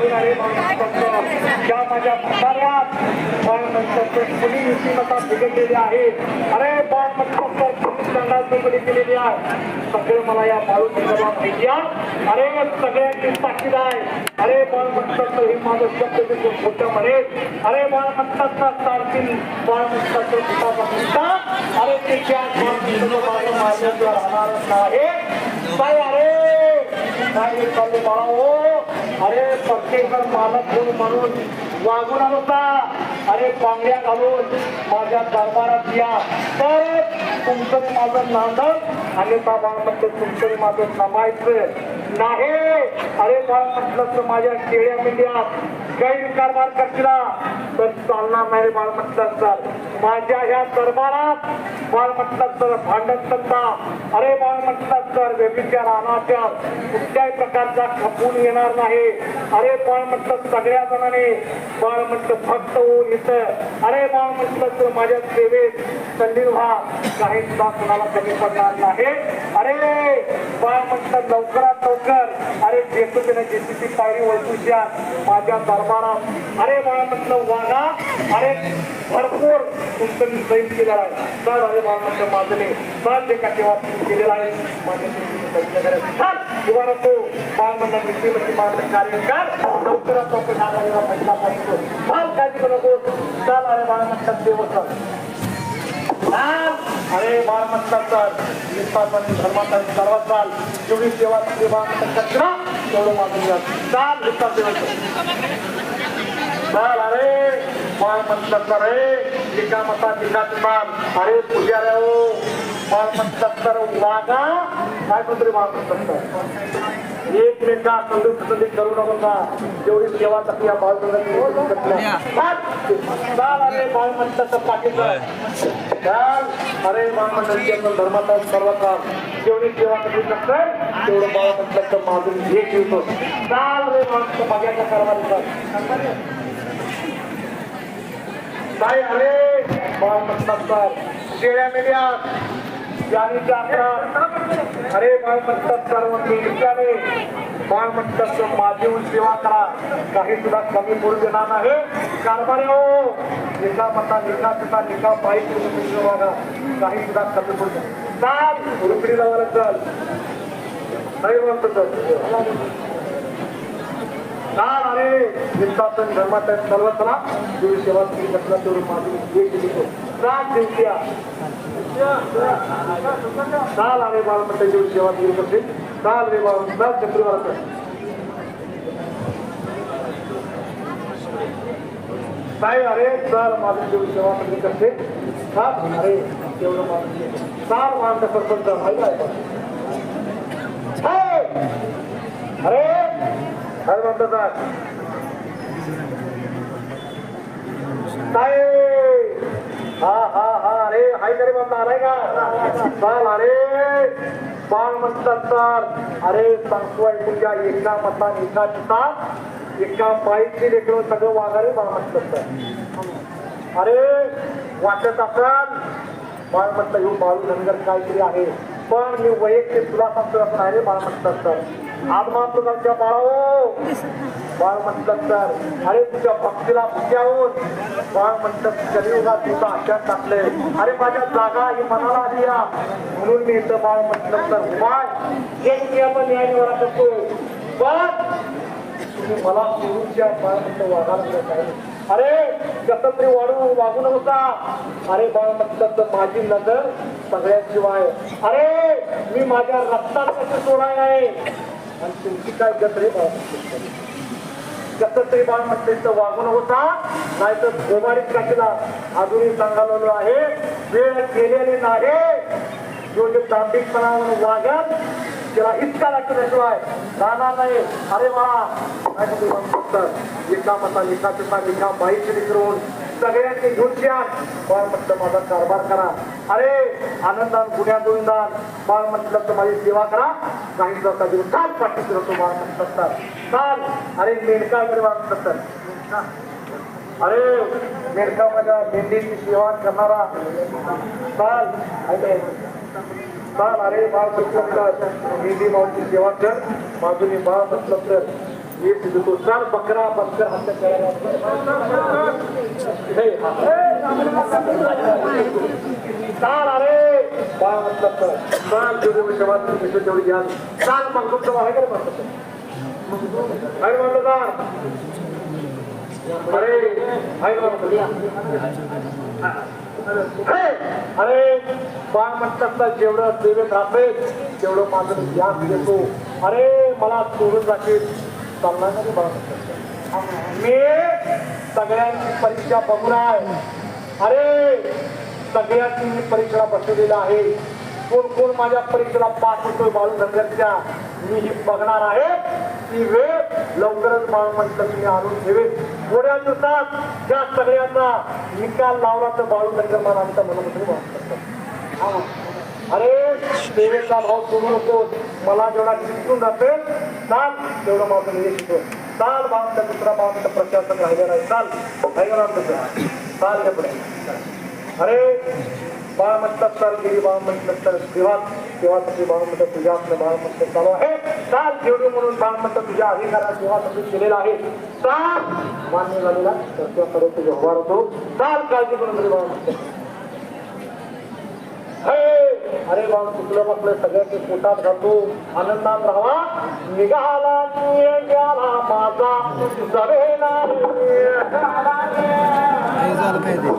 म्हणून अरे ज्या माझ्या कुणी बिघडलेली आहे अरे केलेली आहे. सगळे मला या बाळून माहिती आहे. अरे सगळ्यांची ताकीद आहे. अरे बाळमंत्र हे माझं शब्द खोटं अरे बाळमंत्राचा सारखी बाळमंत्राचं पिता अरे ते माझ्या बाळमंत्राचं राहणार नाही. काय अरे काय चालले बाळा? हो. अरे प्रत्येक मालक म्हणून म्हणून वागून नव्हता अरे पांगड्या घालून माझ्या दरबारात या. तर तुमचं माझं नांदन आणि बाबा म्हटलं तुमचं माझं नमायचं नाही. अरे बाळ म्हटलं तर माझ्या केळ्या मेंढ्यात गैरकारभार करतील. तर चालणार नाही तर माझ्या ह्या दरबारात बाळ तर भांडण सत्ता अरे बाळ म्हटलं तर वेगळीच्या रानाच्या कुठल्याही प्रकारचा खपून येणार नाही. अरे बाळ सगळ्या जणांनी बाळ म्हटलं भक्त होऊन इथं. अरे बाळ तर माझ्या सेवेत संधी व्हा काही सुद्धा कुणाला कमी पडणार नाही. अरे बाळ लवकरात लवकर अरे येतो त्याने जेसीची पायरी ओळखूच्या माझ्या दरबारात अरे बाळ म्हटलं वागा अरे भरपूर तुमचं मी सैन केलेलं आहे. सर अरे बाळ म्हटलं माझं नाही तर जे काही तेव्हा केलेला आहे माझ्या सैन्य करायचं छान किंवा नको बाळ म्हणलं नीतिमत्ती माझं कार्यकार. लवकरात लवकर नागायला पहिला पाहिजे. फार काळजी करू नको. चाल अरे बाळ म्हणतात देवस्थान अरे बाळ म्हणतात तर निष्ठापणे धर्माचा सर्वात चाल. जेवढी सेवा सेवा म्हणतात तेवढं माझं चाल निष्ठा चाल अरे बाळ म्हणतात तर रे टिका मता टिका टिमान अरे पुजाऱ्या हो बाळ म्हणतात तर वागा काय कोणतरी बाळ म्हणतात एकमेका संधी संधी करू नका जेवढी सेवा या बाळ चाल अरे बाळ म्हणतात धर्माचा जेवढी सेवा तेवढं बाळ म्हणतात माझून एक येतो चाल रे बाळ माग्याच्या कारभारी काय अरे बाळ तर शेळ्या मेल्या ज्याने जातात अरे बाळ म्हणतात सर्व मेल्याने बाळ माझी सेवा करा काही सुद्धा कमी पडू देणार नाही कारभारे हो एका मता निका पिता निका बाई बघा काही सुद्धा कमी पडू दे चाल रुपडी लावायला चल नाही म्हणतो तर चाल अरे निष्ठासन धर्मात सर्व चला जेवढी सेवा केली कसला तेवढी माझी हे केली देवत्या चाल आले बाळ म्हणता जेवढी सेवा केली कसे चाल रे बाळ चाल चक्रीवाला साई अरे चाल माझी जेवढी सेवा केली कसे चाल अरे एवढं माझं चाल माझं सरपंच माहिती आहे. अरे अरे म्हणतात काय हा हा हा अरे हाय का चाल अरे बाळ म्हणतात तर अरे सांगतो आहे तुझ्या एका मता एका चिता एका बाईकची देखील सगळं वागारे बाळ म्हणतात तर. अरे वाटत असाल? बाळ म्हणता येऊ बाळू धनगर काहीतरी आहे. पण मी वैयक्तिक तुला सांगतो असं नाही रे बाळ म्हटलं तर आज मात्र बाळाओ बाळ म्हटलं तर अरे तुझ्या भक्तीला बुद्ध्याहून बाळ म्हणतात कलियुगात तुझा आशात टाकले अरे माझ्या जागा ही मनाला आली या म्हणून मी इथं बाळ म्हटलं तर बाळ हे आपण न्याय निवाडा करतो पण तुम्ही मला सोडूनच्या बाळ म्हटलं वागायला मिळत अरे कसं तरी वाढू वागू नका अरे बाळ म्हटलं तर माझी नजर सगळ्यांशिवाय. अरे मी माझ्या रक्तात कसं सोडाय आहे आणि तुमची काय गत्रे रे बाळ कसं तरी? बाळ म्हटलं तर वागून होता नाही तर गोमाडीत काशीला अजूनही सांगायला आहे? वेळ केलेली नाही. जो जे दांभिकपणा वागत त्याला इतका लागल्याशिवाय राहणार नाही. अरे बाळा काय म्हणतो एका मता एका पिता एका बाईचे करून सगळ्यांनी घेऊन द्या बाळ म्हटलं माझा कारभार करा. अरे आनंदान गुन्ह्या गोविंदान बाळ म्हटलं तर माझी सेवा करा. काही जाता देऊ काल पाठी करतो बाळ म्हटलं असतात काल अरे मेनका वगैरे बाळ असतात तर. मेनका. अरे माझ्या मेंढीची सेवा करणारा. काल काल अरे बाळ म्हटलं तर मेंढी माऊची सेवा कर. बाजूने बाळ म्हटलं तर ये तो चाल बकरा बकर हत्या करायला चाल अरे बाळ म्हटलं तर चाल जेवढी घ्या चाल मग तेव्हा आहे का रे म्हणलं का अरे आहे म्हणलं अरे बाळ म्हणतात जेवढं सेवेत राहते तेवढं माझं ज्ञान देतो अरे मला सोडून राखेल चालणार नाही बाळ मी सगळ्यांची परीक्षा बघून आहे. अरे सगळ्यांची मी परीक्षेला बसवलेला आहे. कोण कोण माझ्या परीक्षेला पास होतोय बाळू धंद्याच्या मी ही बघणार आहे. ती वेळ लवकरच बाळ म्हणतात मी आणून ठेवेन. थोड्या दिवसात त्या सगळ्यांना निकाल लावला तर बाळू धंद्या मला आमच्या मनामध्ये अरे सेवेचा भाव सोडू नको मला जेवढा जिंकून जाते चाल तेवढं माझं निवेश चाल बाबा दुसरा बाबा प्रशासक राहिला नाही. चाल राहिला तुझं चाल ते पुढे. अरे बाळ म्हणतात तर गिरी बाळ म्हणतात तर देवात देवासाठी बाळ म्हणतात तुझ्या आपलं बाळ म्हणतात चालू आहे चाल जेवढी म्हणून बाळ म्हणतात तुझ्या अधिकारात देवासाठी केलेला आहे. चाल! मान्य झालेला तर त्याकडे तुझ्या व्यवहार होतो. चाल काळजी करून तरी बाळ म्हणतात अरे बाळ कुठलं बसलं सगळ्याचे पोटात घालतो आनंदात राहा निघाला गेला माझा. जरे झालं काय ते?